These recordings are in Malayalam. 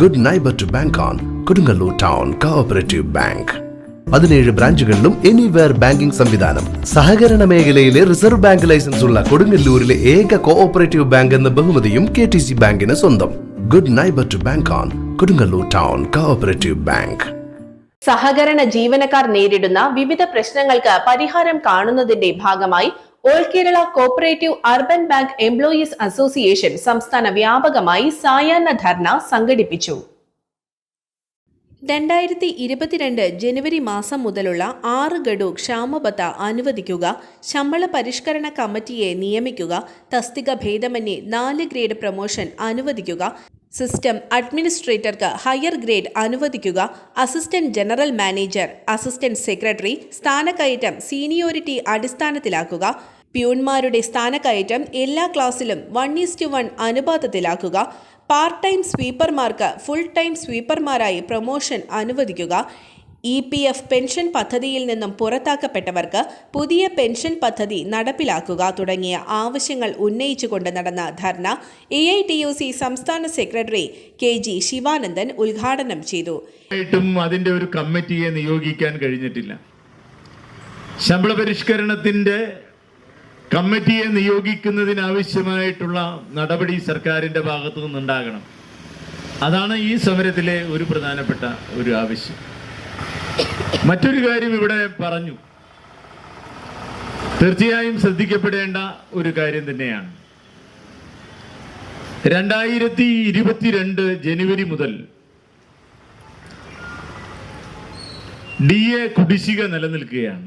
Good neighbour to bank on Kodungallur town cooperative bank പതിനേഴ് ബ്രാഞ്ചുകളിലും എനിവെയർ ബാങ്കിംഗ് സംവിധാനം. സഹകരണ മേഖലയിലെ റിസർവ് ബാങ്ക് ലൈസൻസ് ഉള്ള കൊടുങ്ങല്ലൂരിലെ ഏക കോഓപ്പറേറ്റീവ് ബാങ്ക് എന്ന ബഹുമതിയും കെ ടി സി ബാങ്കിന് സ്വന്തം. Good neighbour to bank on Kodungallur town cooperative bank സഹകരണ ജീവനക്കാർ നേരിടുന്ന വിവിധ പ്രശ്നങ്ങൾക്ക് പരിഹാരം കാണുന്നതിന്റെ ഭാഗമായി all Kerala cooperative urban bank employees association സംസ്ഥാന വ്യാപകമായി സായാഹ്ന ധർണ സംഘടിപ്പിച്ചു. രണ്ടായിരത്തി ഇരുപത്തിരണ്ട് ജനുവരി മാസം മുതലുള്ള ആറ് ഗഡു ക്ഷാമബത്ത അനുവദിക്കുക ശമ്പള പരിഷ്കരണ കമ്മിറ്റിയെ നിയമിക്കുക തസ്തിക ഭേദമന്യേ നാല് ഗ്രേഡ് പ്രൊമോഷൻ അനുവദിക്കുക സിസ്റ്റം അഡ്മിനിസ്ട്രേറ്റർക്ക് ഹയർ ഗ്രേഡ് അനുവദിക്കുക assistant general manager assistant secretary സ്ഥാനക്കയറ്റം സീനിയോറിറ്റി അടിസ്ഥാനത്തിലാക്കുക പ്യൂൺമാരുടെ സ്ഥാനക്കയറ്റം എല്ലാ ക്ലാസ്സിലും വൺ ഈസ്റ്റ് വൺ അനുപാതത്തിലാക്കുക. പാർട്ട് ടൈം സ്വീപ്പർമാർക്ക് ഫുൾ ടൈം സ്വീപ്പർമാരായി പ്രൊമോഷൻ അനുവദിക്കുക. ഇ പി എഫ് പെൻഷൻ പദ്ധതിയിൽ നിന്നും പുറത്താക്കപ്പെട്ടവർക്ക് പുതിയ പെൻഷൻ പദ്ധതി നടപ്പിലാക്കുക തുടങ്ങിയ ആവശ്യങ്ങൾ ഉന്നയിച്ചുകൊണ്ട് നടന്ന dharna A I T U C സംസ്ഥാന സെക്രട്ടറി കെ ജി ശിവാനന്ദൻ ഉദ്ഘാടനം ചെയ്തു. അതിന്റെ ഒരു കമ്മിറ്റിയെ നിയോഗിക്കാൻ കഴിഞ്ഞിട്ടില്ല. ശമ്പള പരിഷ്കരണത്തിന്റെ കമ്മിറ്റിയെ നിയോഗിക്കുന്നതിനാവശ്യമായിട്ടുള്ള നടപടി സർക്കാരിന്റെ ഭാഗത്തു നിന്നുണ്ടാകണം. അതാണ് ഈ സമരത്തിലെ ഒരു പ്രധാനപ്പെട്ട ഒരു ആവശ്യം. മറ്റൊരു കാര്യം ഇവിടെ പറഞ്ഞു. തീർച്ചയായും ശ്രദ്ധിക്കപ്പെടേണ്ട ഒരു കാര്യം തന്നെയാണ്. രണ്ടായിരത്തി ഇരുപത്തിരണ്ട് ജനുവരി മുതൽ ഡി എ കുടിശ്ശിക നിലനിൽക്കുകയാണ്.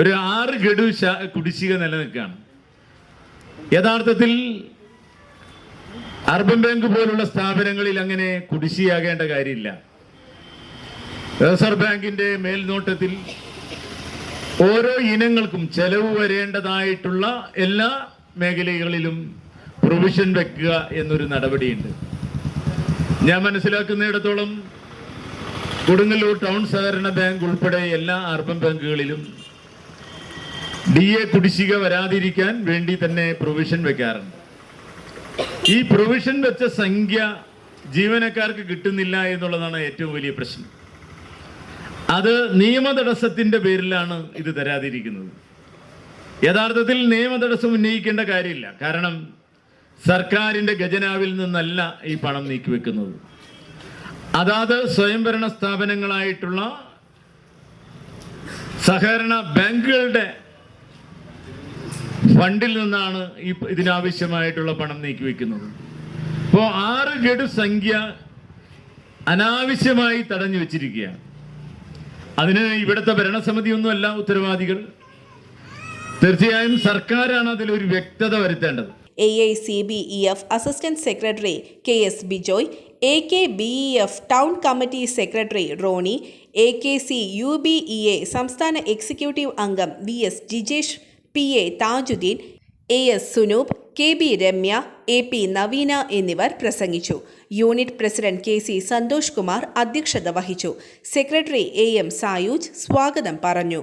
ഒരു ആറ് ഗഡു കുടിശ്ശിക നിലനിൽക്കുകയാണ്. യഥാർത്ഥത്തിൽ അർബൻ ബാങ്ക് പോലുള്ള സ്ഥാപനങ്ങളിൽ അങ്ങനെ കുടിശ്ശിയാകേണ്ട കാര്യമില്ല. റിസർവ് ബാങ്കിന്റെ മേൽനോട്ടത്തിൽ ഓരോ ഇനങ്ങൾക്കും ചെലവ് വരേണ്ടതായിട്ടുള്ള എല്ലാ മേഖലകളിലും പ്രൊവിഷൻ വെക്കുക എന്നൊരു നടപടിയുണ്ട്. ഞാൻ മനസ്സിലാക്കുന്നിടത്തോളം കൊടുങ്ങല്ലൂർ ടൗൺ സഹകരണ ബാങ്ക് ഉൾപ്പെടെ എല്ലാ അർബൻ ബാങ്കുകളിലും ഡി എ കുടിശ്ശിക വരാതിരിക്കാൻ വേണ്ടി തന്നെ പ്രൊവിഷൻ വെക്കാറുണ്ട്. ഈ പ്രൊവിഷൻ വെച്ച സംഖ്യ ജീവനക്കാർക്ക് കിട്ടുന്നില്ല എന്നുള്ളതാണ് ഏറ്റവും വലിയ പ്രശ്നം. അത് നിയമ തടസ്സത്തിന്റെ പേരിലാണ് ഇത് തരാതിരിക്കുന്നത്. യഥാർത്ഥത്തിൽ നിയമ തടസ്സം ഉന്നയിക്കേണ്ട കാര്യമില്ല. കാരണം സർക്കാരിന്റെ ഖജനാവിൽ നിന്നല്ല ഈ പണം നീക്കിവെക്കുന്നത്. അതാത് സ്വയംഭരണ സ്ഥാപനങ്ങളായിട്ടുള്ള സഹകരണ ബാങ്കുകളുടെ ഫണ്ടിൽ നിന്നാണ് ഈ ഇതിനാവശ്യമായിട്ടുള്ള പണം നീക്കി വെക്കുന്നത് അപ്പോൾ ആറ് ഗഡു സംഖ്യ അനാവശ്യമായി തടഞ്ഞു വെച്ചിരിക്കുകയാണ്. അതിന് ഇവിടുത്തെ ഭരണസമിതി ഒന്നുമല്ല ഉത്തരവാദികൾ. തീർച്ചയായും സർക്കാരാണ് അതിൽ ഒരു വ്യക്തത വരുത്തേണ്ടത്. A I C B E F assistant secretary K S Bijoy A K B E F town committee secretary Roni A K C U B E A സംസ്ഥാന എക്സിക്യൂട്ടീവ് അംഗം V S Jijesh P A Thajudheen A S Sunoop K B Ramya A P Naveena എന്നിവർ പ്രസംഗിച്ചു. Unit president K C Santhosh Kumar അധ്യക്ഷത വഹിച്ചു. സെക്രട്ടറി എ എം സായൂജ് സ്വാഗതം പറഞ്ഞു.